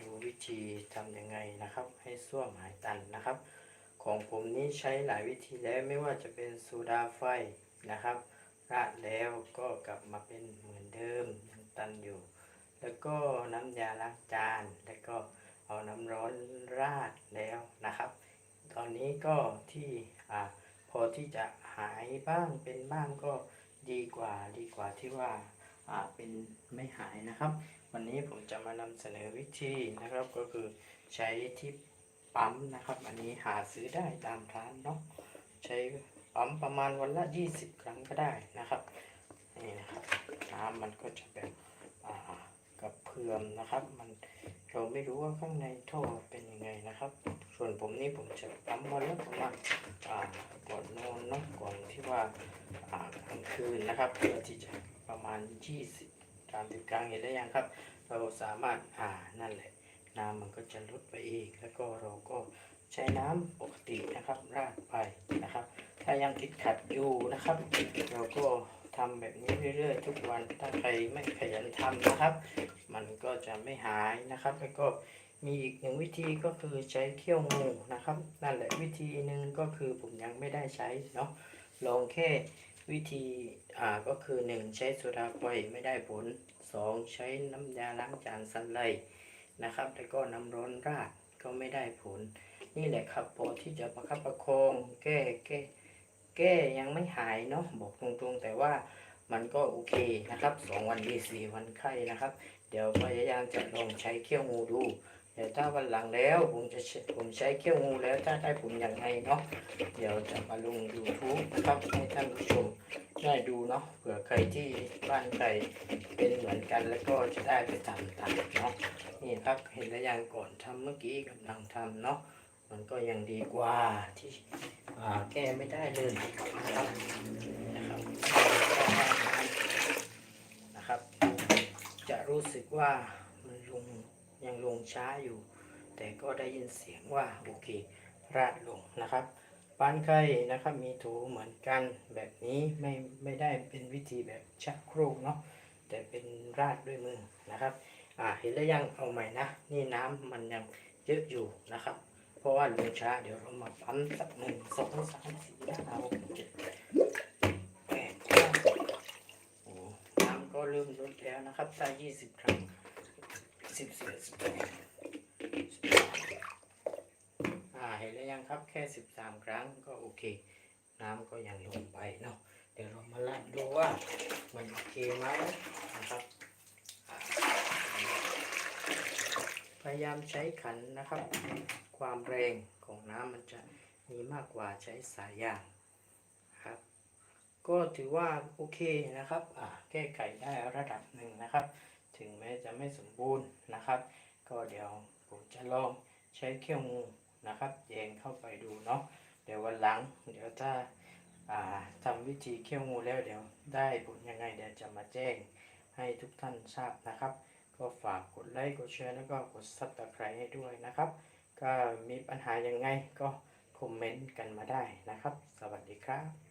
ดูวิธีทำยังไงนะครับ ให้ส้วมหายตันนะครับ ของผมนี้ใช้หลายวิธีแล้วไม่ว่าจะเป็นโซดาไฟนะครับราดแล้วก็กลับมาเป็นเหมือนเดิมยังตันอยู่ แล้วก็น้ำยาล้างจาน แล้วก็เอาน้ำร้อนราดแล้วนะครับ ตอนนี้ก็ที่อพอที่จะหายบ้างเป็นบ้างก็ดีกว่าดีกว่าที่ว่า เป็นไม่หายนะครับ วันนี้ผมจะมานำเสนอวิธีนะครับ ก็คือใช้ที่ปั๊มนะครับ อันนี้หาซื้อได้ตามร้านเนาะใช้ปั๊มประมาณวันละ 20 ครั้งก็ได้นะครับนี่นะครับน้ำมันก็จะแบบอ่ากระเพื่อมนะครับ มันเราไม่รู้ว่าข้างในท่อเป็นยังไงนะครับ ส่วนผมนี่ผมจะปั๊มวันละประมาณอ่าก่อนนอนเนาะก่อนที่ว่าอ่ากลางคืนนะครับเพื่อที่จะ ประมาณ 20ตามติดกลางเห็นได้วยังครับ เราสามารถอ่านั่นแหละ น้ำมันก็จะลดไปเอีกแล้วก็เราก็ใช้น้ำปกตินะครับราดไปนะครับ ถ้ายังติดขัดอยู่นะครับ เราก็ทำแบบนี้เรื่อยๆ ทุกวันถ้าใครไม่ขยันทำนะครับ มันก็จะไม่หายนะครับ แล้วก็มีอีกหนึ่งวิธีก็คือใช้เขี้ยวงูนะครับ นั่นแหละวิธีหนึ่งก็คือผมยังไม่ได้ใช้เนาะลองแค่ วิธีอ่าก็คือหนึ่งใช้โซดาไฟไม่ได้ผลสองใช้น้ำยาล้างจานสันไลนะครับ แล้วก็น้ำร้อนราดก็ไม่ได้ผล นี่แหละครับพอที่จะประคับประคองแก้แก้แก้ยังไม่หายเนาะบอกตรงๆ แต่ว่ามันก็โอเคนะครับสองวันดีสี่วันไข้นะครับ เดี๋ยวพยายามจะลองใช้เขี้ยวงูดู เดี๋ยวถ้าวันหลังแล้วผมจะผมใช้เขี้ยวงูแล้วถ้าได้ผลอย่างไรเนาะเดี๋ยวจะมาลง YouTube นะครับให้ท่านผู้ชมได้ดูเนาะเผื่อใครที่บ้านใครเป็นเหมือนกันแล้วก็จะได้ไปทำตามเนาะนี่ครับเห็นแล้วยังก่อนทำเมื่อกี้กำลังทำเนาะมันก็ยังดีกว่าที่แก้ไม่ได้เลยนะครับนะครับนะครับ จะรู้สึกว่ามันลง ยังลงช้าอยู่ แต่ก็ได้ยินเสียงว่าโอเค ราดลงนะครับปานไข่นะครับมีถูเหมือนกันแบบนี้ไม่ไม่ได้เป็นวิธีแบบชักโครกเนาะแต่เป็นราดด้วยมือนะครับอ่าเห็นแล้วยังเอาใหม่นะ นี่น้ำมันยังเยอะอยู่นะครับ เพราะว่าลงช้าเดี๋ยวเรามาปั๊มสักหนึ่งสองสามสี่ห้าหกเจ็ดแปดเก้าโอ้น้ำก็เริ่มลดแล้วนะครับถ้ายี่สิบครั้ง สิบสี่สิบแปดอ่าเห็นแล้วยังครับแค่สิบสามครั้งก็โอเค น้ำก็ยังลงไปเนาะเดี๋ยวเรามาลัดดูว่ามันโอเคไหมนะครับพยายามใช้ขันนะครับ ความแรงของน้ำมันจะมีมากกว่าใช้สายยางครับก็ถือว่าโอเคนะครับแก้ไขได้ระดับหนึ่งนะครับ ถึงแม้จะไม่สมบูรณ์นะครับ ก็เดี๋ยวผมจะลองใช้เขี้ยวงูนะครับแยงเข้าไปดูเนาะเดี๋ยววันหลัง เดี๋ยวถ้าอ่าทำวิธีเขี้ยวงูแล้วเดี๋ยวได้ผลยังไงเดี๋ยวจะมาแจ้งให้ทุกท่านทราบนะครับ ก็ฝากกดไลค์กดแชร์แล้วก็กดซับสไครต์ให้ด้วยนะครับ ก็มีปัญหายังไงก็คอมเมนต์กันมาได้นะครับ สวัสดีครับ